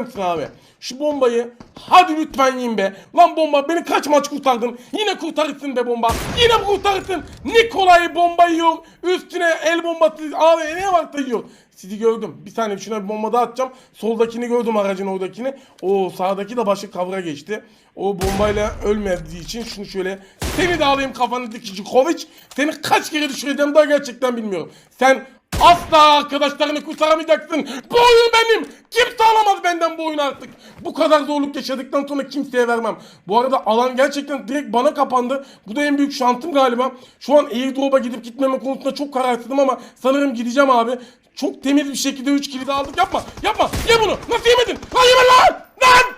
misin abi? Şu bombayı hadi lütfen yiyin be. Lan bomba beni kaç maç kurtardın? Yine kurtarırsın be bomba. Yine kurtarırsın. Nikolay bomba yiyor. Üstüne el bombası abi ne var da yiyor. Sizi gördüm. Bir saniye şuna bir bomba daha atacağım. Soldakini gördüm aracın oradakini. O sağdaki de başı kavra geçti. O bombayla ölmediği için şunu şöyle seni de alayım kafanı dikici Kovic. Seni kaç kere düşüreceğim daha gerçekten bilmiyorum. Sen Asla arkadaşlarını kurtaramayacaksın. Bu oyun benim. Kimse alamaz benden bu oyunu artık. Bu kadar zorluk yaşadıktan sonra kimseye vermem. Bu arada alan gerçekten direkt bana kapandı. Bu da en büyük şantım galiba. Şu an airdrop'a gidip gitmeme konusunda çok kararsızım ama sanırım gideceğim abi. Çok temiz bir şekilde 3 kilidi aldık. Yapma. Yapma. Ye bunu. Nasıl yemedin? Lan yeme lan. Lan.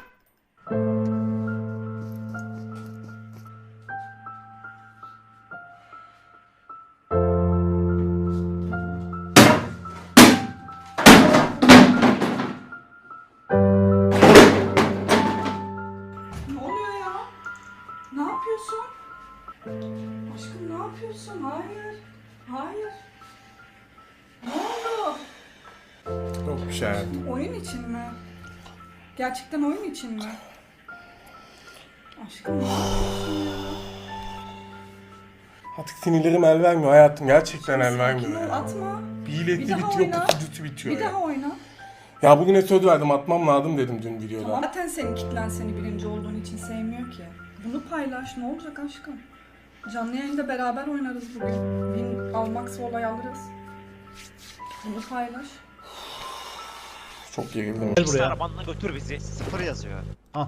Yapıyorsun? Aşkım ne yapıyorsun? Hayır. Hayır. Ne oldu? Yok bir şey hayatım. Oyun için mi? Gerçekten oyun için mi? Aşkım ne yapıyorsun ya? Artık sinirlerim el vermiyor hayatım. Gerçekten el Sakin vermiyor. ol, ya. atma. Bir iletli Bir daha bitiyor, oyna. kutucusu bitiyor Bir ya. daha oyna. Ya bugüne söz verdim atmam lazım dedim dün videoda. Tamam. Zaten senin kitlen seni birinci olduğun için sevmiyor ki. Bunu paylaş. Ne olacak aşkım? Canlı yayında beraber oynarız bugün. Win almaksa olay alırız. Bunu paylaş. Çok gerildim. Gel buraya. Arabanla götür bizi. Sıfır yazıyor. Al.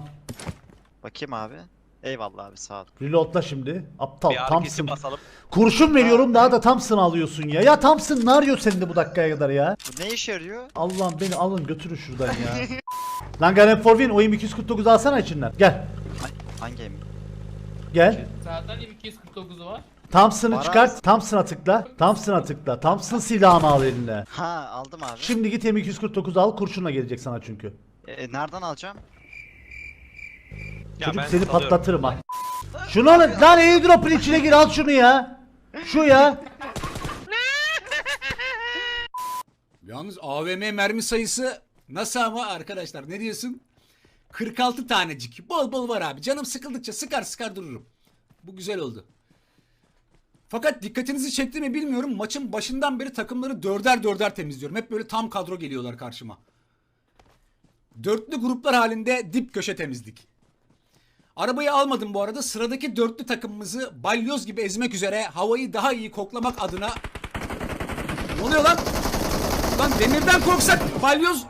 Bakayım abi. Eyvallah abi sağ ol. Reloadla şimdi. Aptal Bir hareketi basalım. Kurşun veriyorum daha da Thompson alıyorsun ya. Ya Thompson ne arıyor senin de bu dakikaya kadar ya? Bu ne işe yarıyor? Allah'ım beni alın götürün şuradan ya. Lan Garnet for Win oyun 249 alsana içinden. Gel. Hangi emin? Gel. Zaten 249'u var. Thompson'ı çıkart. Thompson'a tıkla. Thompson'a tıkla. Thompson silahını al eline. Ha aldım abi. Şimdi git M249 al kurşunla gelecek sana çünkü. E, nereden alacağım? Ya Çocuk ben seni salıyorum. patlatırım ha. Şunu alın. Lan airdrop'un içine gir al şunu ya. Şu ya. Yalnız AVM mermi sayısı nasıl ama arkadaşlar ne diyorsun? 46 tanecik. Bol bol var abi. Canım sıkıldıkça sıkar sıkar dururum. Bu güzel oldu. Fakat dikkatinizi çekti mi bilmiyorum. Maçın başından beri takımları dörder dörder temizliyorum. Hep böyle tam kadro geliyorlar karşıma. Dörtlü gruplar halinde dip köşe temizlik. Arabayı almadım bu arada. Sıradaki dörtlü takımımızı balyoz gibi ezmek üzere havayı daha iyi koklamak adına... Ne oluyor lan? Lan demirden korksak balyoz...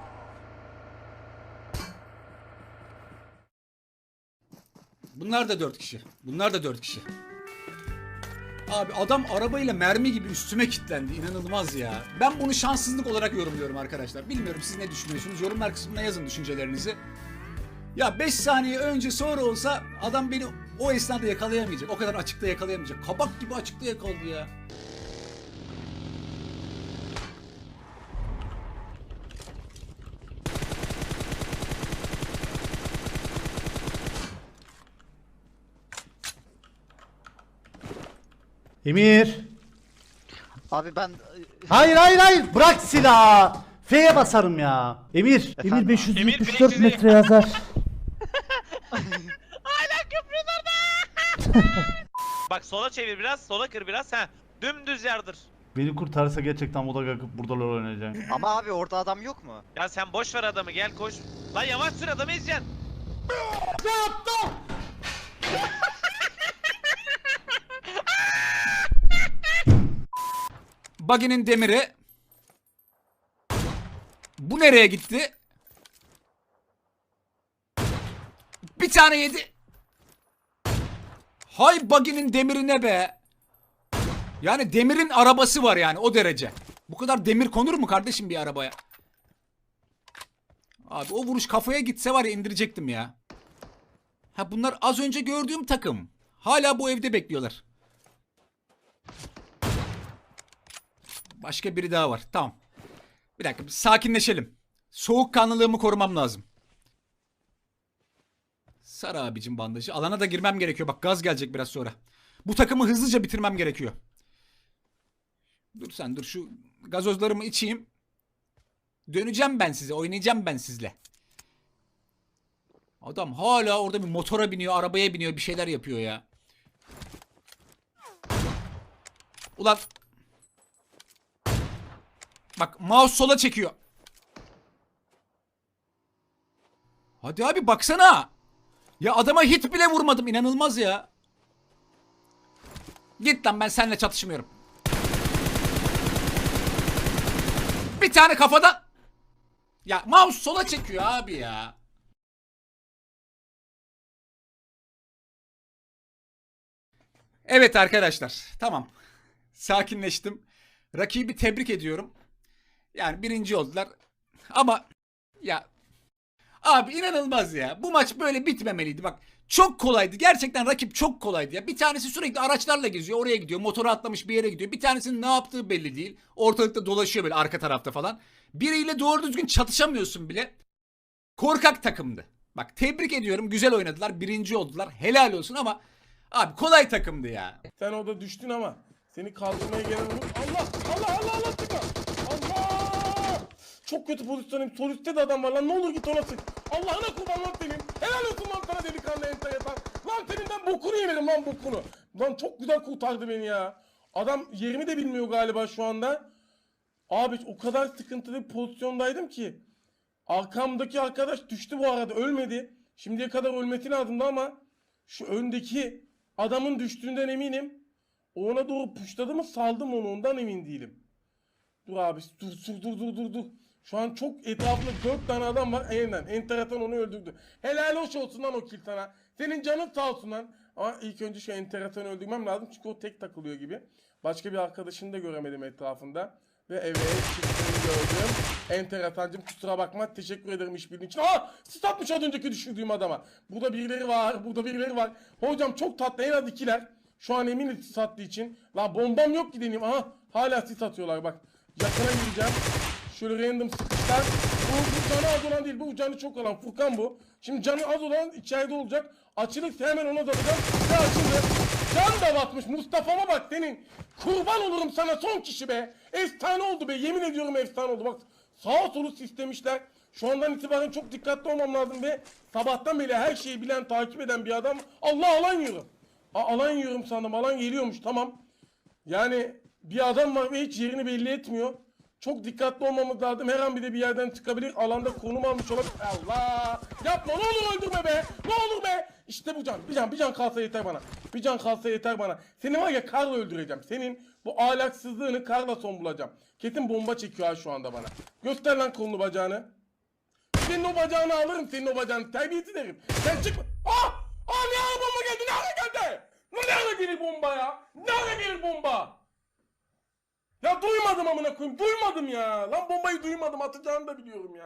Bunlar da dört kişi. Bunlar da dört kişi. Abi adam arabayla mermi gibi üstüme kilitlendi. İnanılmaz ya. Ben bunu şanssızlık olarak yorumluyorum arkadaşlar. Bilmiyorum siz ne düşünüyorsunuz. Yorumlar kısmına yazın düşüncelerinizi. Ya 5 saniye önce sonra olsa adam beni o esnada yakalayamayacak. O kadar açıkta yakalayamayacak. Kabak gibi açıkta yakaladı ya. Emir. Abi ben Hayır hayır hayır bırak silahı. F'ye basarım ya. Emir. Emir Efendim? 574 Emir, metre yazar. Bak sola çevir biraz, sola kır biraz. Ha. Dümdüz yardır. Beni kurtarırsa gerçekten moda kalkıp burada lol oynayacağım. ama abi orada adam yok mu? Ya sen boş ver adamı gel koş. Lan yavaş sür adamı ezeceksin. Buggy'nin demiri. Bu nereye gitti? Bir tane yedi. Hay buggy'nin demiri ne be? Yani demirin arabası var yani o derece. Bu kadar demir konur mu kardeşim bir arabaya? Abi o vuruş kafaya gitse var ya indirecektim ya. Ha bunlar az önce gördüğüm takım. Hala bu evde bekliyorlar. Başka biri daha var. Tamam. Bir dakika bir sakinleşelim. Soğukkanlılığımı korumam lazım. Sar abicim bandajı. Alana da girmem gerekiyor. Bak gaz gelecek biraz sonra. Bu takımı hızlıca bitirmem gerekiyor. Dur sen dur şu gazozlarımı içeyim. Döneceğim ben size. Oynayacağım ben sizle. Adam hala orada bir motora biniyor, arabaya biniyor, bir şeyler yapıyor ya. Ulan. Bak mouse sola çekiyor. Hadi abi baksana. Ya adama hit bile vurmadım. inanılmaz ya. Git lan ben seninle çatışmıyorum. Bir tane kafadan. Ya mouse sola çekiyor abi ya. Evet arkadaşlar. Tamam. Sakinleştim. Rakibi tebrik ediyorum. Yani birinci oldular. Ama ya abi inanılmaz ya. Bu maç böyle bitmemeliydi. Bak çok kolaydı. Gerçekten rakip çok kolaydı ya. Bir tanesi sürekli araçlarla geziyor. Oraya gidiyor. Motoru atlamış bir yere gidiyor. Bir tanesinin ne yaptığı belli değil. Ortalıkta dolaşıyor böyle arka tarafta falan. Biriyle doğru düzgün çatışamıyorsun bile. Korkak takımdı. Bak tebrik ediyorum. Güzel oynadılar. Birinci oldular. Helal olsun ama abi kolay takımdı ya. Sen orada düştün ama seni kaldırmaya gelen. Allah Allah Allah Allah çıkma. Çok kötü pozisyonum. Sol üstte de adam var lan. Ne olur git ona sık. Allah'ına kurban lan senin. Helal olsun lan sana delikanlı ente yatan. Lan senin ben bokunu yemedim lan bokunu. Lan çok güzel kurtardı beni ya. Adam yerimi de bilmiyor galiba şu anda. Abi o kadar sıkıntılı bir pozisyondaydım ki. Arkamdaki arkadaş düştü bu arada ölmedi. Şimdiye kadar ölmesi lazımdı ama şu öndeki adamın düştüğünden eminim. Ona doğru puşladı mı saldım onu ondan emin değilim. Dur abi dur dur dur dur dur dur. Şu an çok etrafında dört tane adam var. Aynen enteresan onu öldürdü. Helal hoş olsun lan o kill sana. Senin canın sağ olsun lan. Ama ilk önce şu enteresanı öldürmem lazım çünkü o tek takılıyor gibi. Başka bir arkadaşını da göremedim etrafında. Ve eve çıktığını gördüm. Enteresancım kusura bakma. Teşekkür ederim işbirliği için. Aa! Statmış az önceki düşürdüğüm adama. Burada birileri var. Burada birileri var. Hocam çok tatlı. En az ikiler. Şu an eminim sis attığı için. La bombam yok ki deneyim. Aha hala sis atıyorlar bak. Yakına gireceğim. Şöyle random sıkışlar. Bu, bu canı az olan değil. Bu canı çok olan. Furkan bu. Şimdi canı az olan içeride olacak. Açılırsa hemen ona dalacağım. Ve açıldı. Can da batmış. Mustafa'ma bak senin. Kurban olurum sana son kişi be. Efsane oldu be. Yemin ediyorum efsane oldu. Bak sağa solu sistemişler. Şu andan itibaren çok dikkatli olmam lazım ve sabahtan beri her şeyi bilen, takip eden bir adam. Allah alan yiyorum. A, alan yiyorum sandım. Alan geliyormuş tamam. Yani bir adam var ve hiç yerini belli etmiyor. Çok dikkatli olmamız lazım. Her an bir de bir yerden çıkabilir. Alanda konum almış olabilir. Allah! Yapma ne olur öldürme be! Ne olur be! İşte bu can. Bir can, bir can kalsa yeter bana. Bir can kalsa yeter bana. Seni var ya karla öldüreceğim. Senin bu ahlaksızlığını karla son bulacağım. Kesin bomba çekiyor ha şu anda bana. Göster lan kolunu bacağını. Senin o bacağını alırım senin o bacağını. Terbiyesiz derim. Sen çıkma. Ah! Ah ne ara bomba geldi? Ne ara geldi? Ne ara gelir bomba ya? Ne ara gelir bomba? Ya duymadım amına koyayım. Duymadım ya. Lan bombayı duymadım. Atacağını da biliyorum ya.